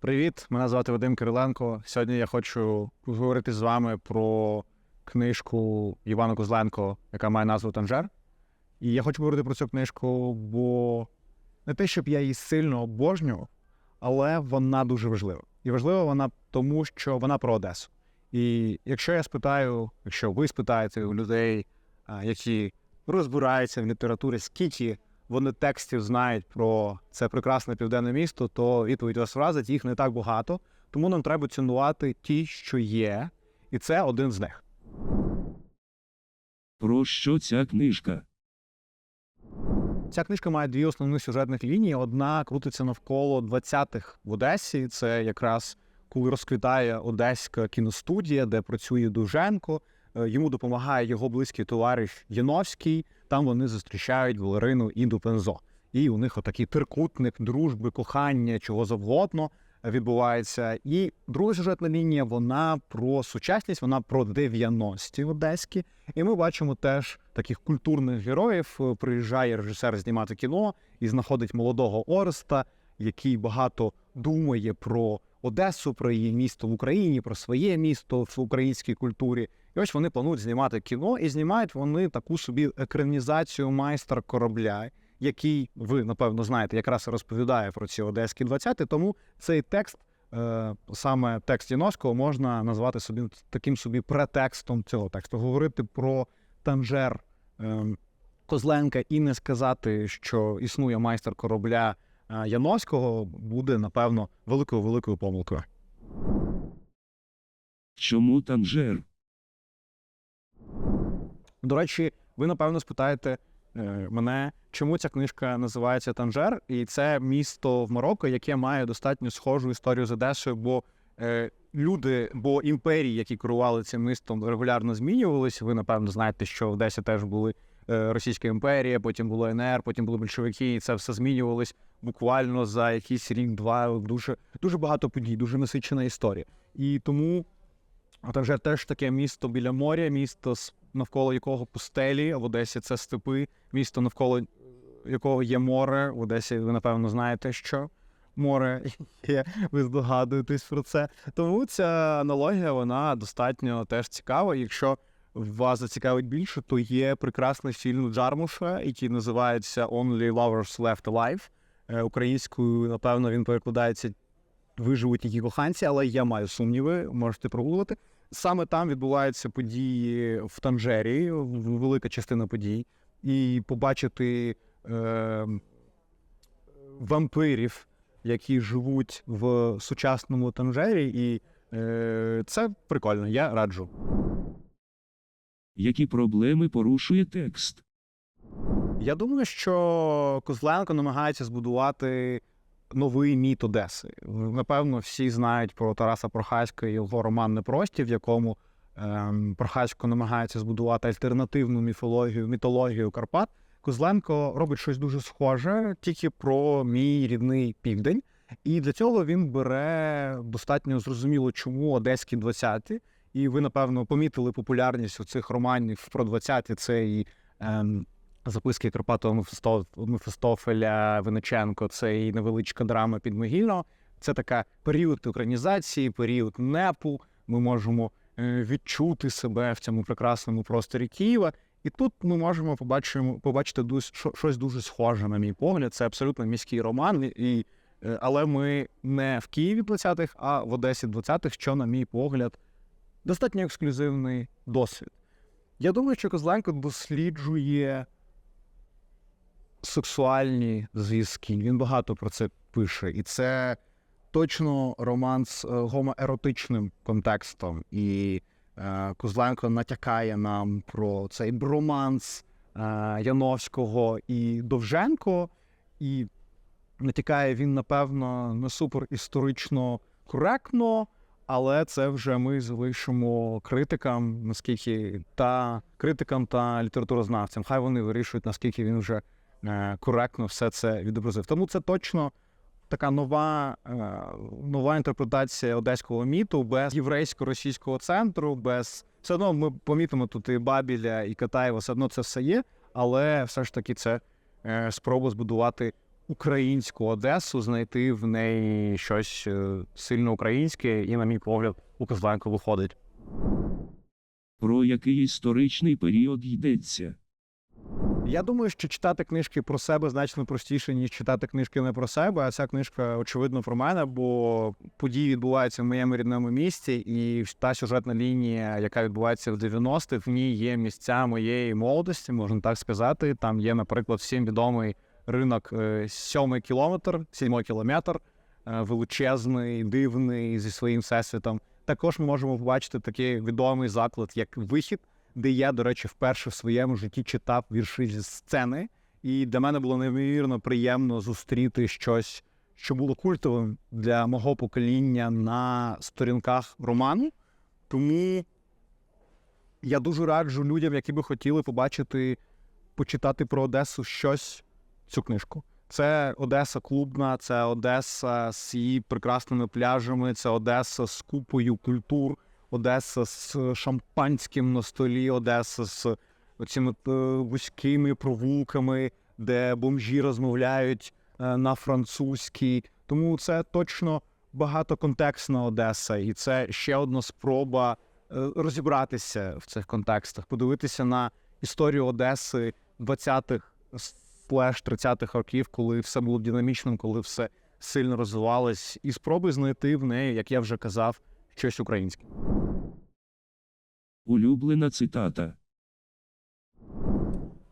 Привіт, мене звати Вадим Кириленко. Сьогодні я хочу поговорити з вами про книжку Івана Козленко, яка має назву Танжер. І я хочу говорити про цю книжку, бо не те, щоб я її сильно обожнював, але вона дуже важлива. І важлива вона тому, що вона про Одесу. І якщо я спитаю, якщо ви спитаєте у людей, які розбираються в літературі, скільки вони текстів знають про це прекрасне південне місто, то відповідь вас вразить, їх не так багато. Тому нам треба цінувати ті, що є, і це один з них. Про що ця книжка? Ця книжка має дві основні сюжетних лінії. Одна крутиться навколо 20-х в Одесі. Це якраз коли розквітає Одеська кіностудія, де працює Дуженко. Е, Йому допомагає його близький товариш Яновський. Там вони зустрічають Валерину Інду Пензо. І у них отакий трикутник дружби, кохання, чого завгодно відбувається. І друга сюжетна лінія вона про сучасність, вона про 90-ті одеські. І ми бачимо теж таких культурних героїв. Е, Приїжджає режисер знімати кіно і знаходить молодого Ореста, який багато думає про Одесу, про її місто в Україні, про своє місто в українській культурі. І ось вони планують знімати кіно, і знімають вони таку собі екранізацію майстра корабля, який ви напевно знаєте, якраз розповідає про ці одеські 20-ті. Тому цей текст, е, саме текст Яновського, можна назвати собі таким собі претекстом цього тексту. Говорити про Танжер е, Козленка і не сказати, що існує майстер корабля е, Яновського, буде напевно великою великою помилкою. Чому Танжер? До речі, ви напевно спитаєте е, мене, чому ця книжка називається Танжер, і це місто в Марокко, яке має достатньо схожу історію з Одесою, бо е, люди, бо імперії, які керували цим містом, регулярно змінювалися. Ви напевно знаєте, що в Одесі теж були е, Російська імперія, потім було НР, потім були большевики, і це все змінювалось буквально за якийсь рік-два. Дуже дуже багато подій, дуже насичена історія. І тому Танжер теж таке місто біля моря, місто навколо якого пустелі, в Одесі це степи, місто навколо якого є море. В Одесі ви напевно знаєте, що море є, ви здогадуєтесь про це. Тому ця аналогія вона достатньо теж цікава. Якщо вас зацікавить більше, то є прекрасний фільм Джармуша, який називається Only Lovers Left Alive. Е, Українською, напевно, він перекладається Виживуть тільки коханці, але я маю сумніви, можете прогулити. Саме там відбуваються події в Танжері, велика частина подій, і побачити е, вампирів, які живуть в сучасному Танжері, і е, це прикольно, я раджу. Які проблеми порушує текст? Я думаю, що Козленко намагається збудувати новий міт Одеси. Напевно, всі знають про Тараса Прохаська і його роман Непрості, в якому ем, Прохасько намагається збудувати альтернативну міфологію, мітологію Карпат. Козленко робить щось дуже схоже, тільки про мій рідний південь. І для цього він бере достатньо зрозуміло, чому одеські 20-ті. І ви, напевно, помітили популярність у цих романів про 20-ті. Це і ем, записки Карпатова Мефісто- Мефістофеля Винниченко, це і невеличка драма підмогильного. Це така період українізації, період непу. Ми можемо е, відчути себе в цьому прекрасному просторі Києва. І тут ми можемо побачимо, побачити щось дуже схоже, на мій погляд. Це абсолютно міський роман, і, е, але ми не в Києві 20-х, а в Одесі 20-х, що, на мій погляд, достатньо ексклюзивний досвід. Я думаю, що Козленко досліджує сексуальні зв'язки. Він багато про це пише, і це точно роман з е, гомоеротичним контекстом. І е, Козленко натякає нам про цей романс е, Яновського і Довженко, і натякає він, напевно, не супер історично коректно. Але це вже ми залишимо критикам, наскільки та критикам та літературознавцям. Хай вони вирішують, наскільки він вже коректно все це відобразив. Тому це точно така нова, е, нова інтерпретація одеського міту без єврейсько-російського центру, без все одно ми помітимо тут і Бабіля, і Катаєва, все одно це все є, але все ж таки це е, спроба збудувати українську Одесу, знайти в неї щось е, сильно українське, і, на мій погляд, у Козленко виходить. Про який історичний період йдеться? Я думаю, що читати книжки про себе значно простіше, ніж читати книжки не про себе. А ця книжка, очевидно, про мене, бо події відбуваються в моєму рідному місті, і та сюжетна лінія, яка відбувається в 90-х, в ній є місця моєї молодості, можна так сказати. Там є, наприклад, всім відомий ринок е, сьомий кілометр, сьомий кілометр, е, величезний, дивний зі своїм всесвітом. Також ми можемо побачити такий відомий заклад, як вихід де я, до речі, вперше в своєму житті читав вірші зі сцени, і для мене було неймовірно приємно зустріти щось, що було культовим для мого покоління на сторінках роману. Тому я дуже раджу людям, які би хотіли побачити, почитати про Одесу щось, цю книжку. Це Одеса клубна, це Одеса з її прекрасними пляжами, це Одеса з купою культур. Одеса з шампанським на столі, Одеса з цими вузькими провулками, де бомжі розмовляють е, на французькій. Тому це точно багатоконтекстна Одеса, і це ще одна спроба е, розібратися в цих контекстах, подивитися на історію Одеси 20-х слеш 30-х років, коли все було динамічним, коли все сильно розвивалось, і спроби знайти в неї, як я вже казав, щось українське. Улюблена цитата.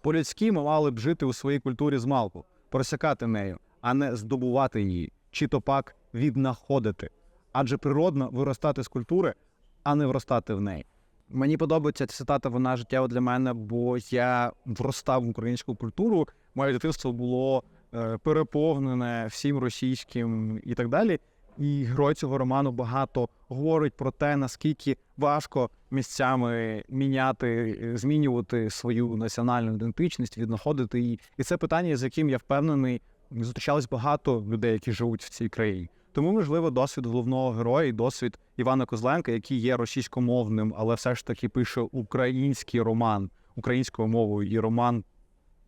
По-людськи ми мали б жити у своїй культурі змалку, просякати нею, а не здобувати її, чи то пак віднаходити. Адже природно виростати з культури, а не вростати в неї. Мені подобається ця цитата, вона життєва для мене, бо я вростав в українську культуру. Моє дитинство було е, переповнене всім російським і так далі. І герой цього роману багато говорить про те, наскільки важко місцями міняти, е, змінювати свою національну ідентичність, віднаходити її. І це питання, з яким я впевнений, зустрічалось багато людей, які живуть в цій країні. Тому, можливо, досвід головного героя і досвід Івана Козленка, який є російськомовним, але все ж таки пише український роман українською мовою, і роман,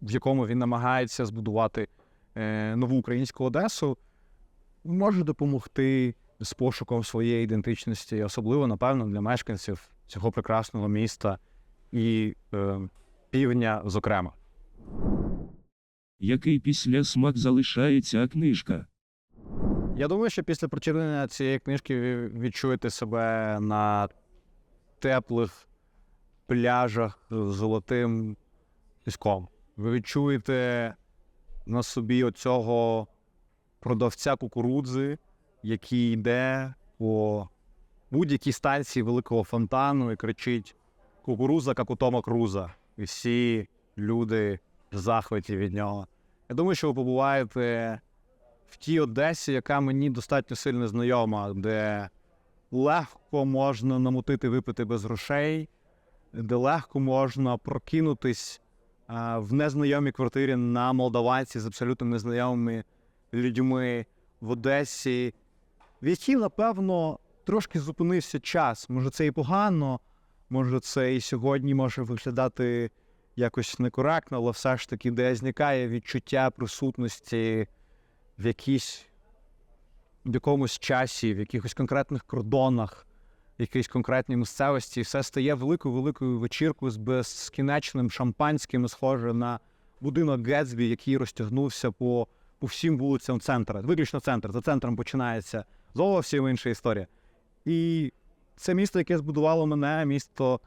в якому він намагається збудувати е, нову українську Одесу, може допомогти з пошуком своєї ідентичності, особливо, напевно, для мешканців цього прекрасного міста і е, півдня, зокрема. Який післясмак залишає ця книжка? Я думаю, що після прочитання цієї книжки ви відчуєте себе на теплих пляжах з золотим піском. Ви відчуєте на собі оцього продавця кукурудзи, який йде по будь-якій станції великого фонтану і кричить: Кукуруза, як у Тома Круза. І всі люди в захваті від нього. Я думаю, що ви побуваєте в тій Одесі, яка мені достатньо сильно знайома, де легко можна намутити випити без грошей, де легко можна прокинутись в незнайомій квартирі на молдаванці з абсолютно незнайомими людьми в Одесі, в якій, напевно, трошки зупинився час. Може, це і погано, може, це і сьогодні може виглядати якось некоректно, але все ж таки, де зникає відчуття присутності в якійсь в якомусь часі, в якихось конкретних кордонах, в якійсь конкретній місцевості, все стає великою великою вечіркою з безкінечним шампанським, схоже на будинок Гетсбі, який розтягнувся по, по всім вулицям центра. Виключно центр. За центром починається зовсім інша історія. І це місто, яке збудувало мене, місто,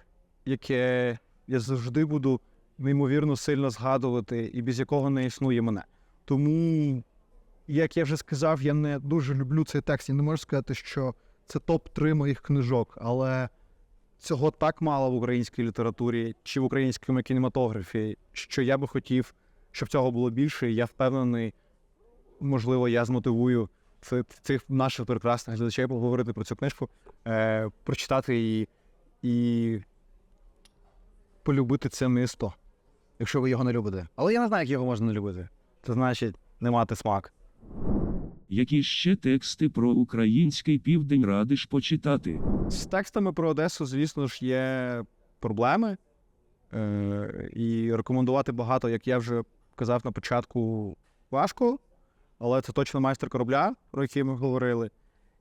яке я завжди буду неймовірно сильно згадувати, і без якого не існує мене. Тому як я вже сказав, я не дуже люблю цей текст. Я не можу сказати, що це топ-3 моїх книжок, але цього так мало в українській літературі чи в українському кінематографі, що я би хотів, щоб цього було більше. І я впевнений, можливо, я змотивую цих, наших прекрасних глядачів поговорити про цю книжку, е, прочитати її і полюбити це місто, якщо ви його не любите. Але я не знаю, як його можна не любити. Це значить не мати смак. Які ще тексти про український південь радиш почитати? З текстами про Одесу, звісно ж, є проблеми. Е, і рекомендувати багато, як я вже казав на початку, важко. Але це точно майстер корабля, про який ми говорили.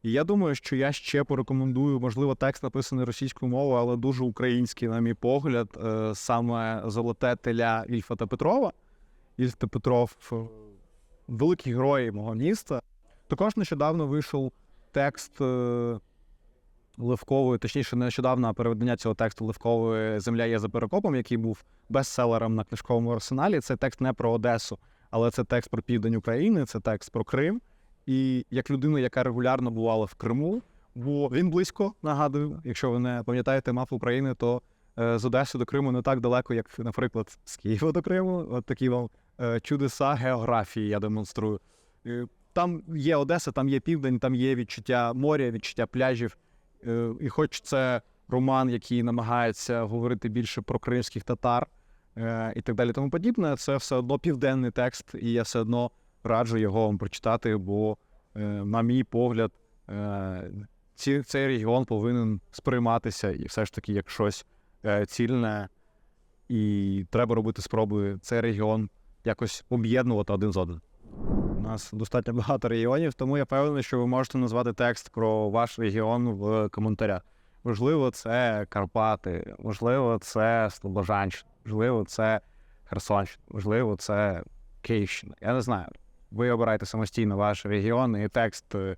І я думаю, що я ще порекомендую, можливо, текст написаний російською мовою, але дуже український, на мій погляд, е, саме золоте теля Ільфа та Петрова. Ільф та Петров е, великі герої мого міста. Також нещодавно вийшов текст е, Левкової, точніше, не нещодавно переведення цього тексту Левкової Земля є за перекопом, який був бестселером на книжковому арсеналі. Це текст не про Одесу, але це текст про південь України, це текст про Крим. І як людина, яка регулярно бувала в Криму, бо він близько, нагадую, якщо ви не пам'ятаєте мапу України, то е, з Одеси до Криму не так далеко, як, наприклад, з Києва до Криму. От такі вам е, чудеса географії я демонструю. Е, Там є Одеса, там є південь, там є відчуття моря, відчуття пляжів. І хоч це роман, який намагається говорити більше про кримських татар і так далі, тому подібне, це все одно південний текст, і я все одно раджу його вам прочитати, бо, е, на мій погляд, е, цей регіон повинен сприйматися і все ж таки як щось е, цільне, і треба робити спроби цей регіон якось об'єднувати один з одним. У нас достатньо багато регіонів, тому я певний, що ви можете назвати текст про ваш регіон в коментарях. Можливо, це Карпати, можливо, це Слобожанщина, можливо, це Херсонщина, можливо, це Київщина. Я не знаю. Ви обираєте самостійно ваш регіон і текст, е,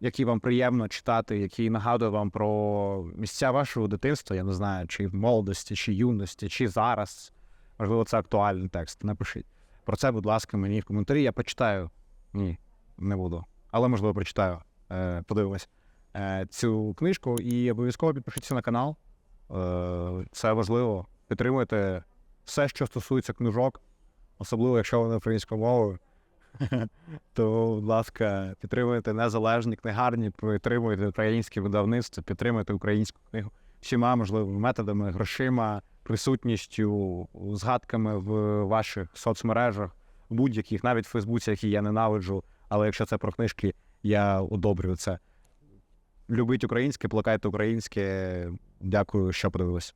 який вам приємно читати, який нагадує вам про місця вашого дитинства, я не знаю, чи молодості, чи юності, чи зараз. Можливо, це актуальний текст. Напишіть. Про це, будь ласка, мені в коментарі. Я почитаю. Ні, не буду. Але можливо прочитаю. Е, подивимось цю книжку і обов'язково підпишіться на канал. Е, це важливо. Підтримуйте все, що стосується книжок, особливо якщо вони українською мовою. То, будь ласка, підтримуйте незалежні книгарні, підтримуйте українське видавництво, підтримуйте українську книгу всіма можливими методами, грошима, присутністю, згадками в ваших соцмережах, будь-яких, навіть в Фейсбуці, які я ненавиджу. Але якщо це про книжки, я одобрюю це. Любіть українське, плакайте українське. Дякую, що подивились.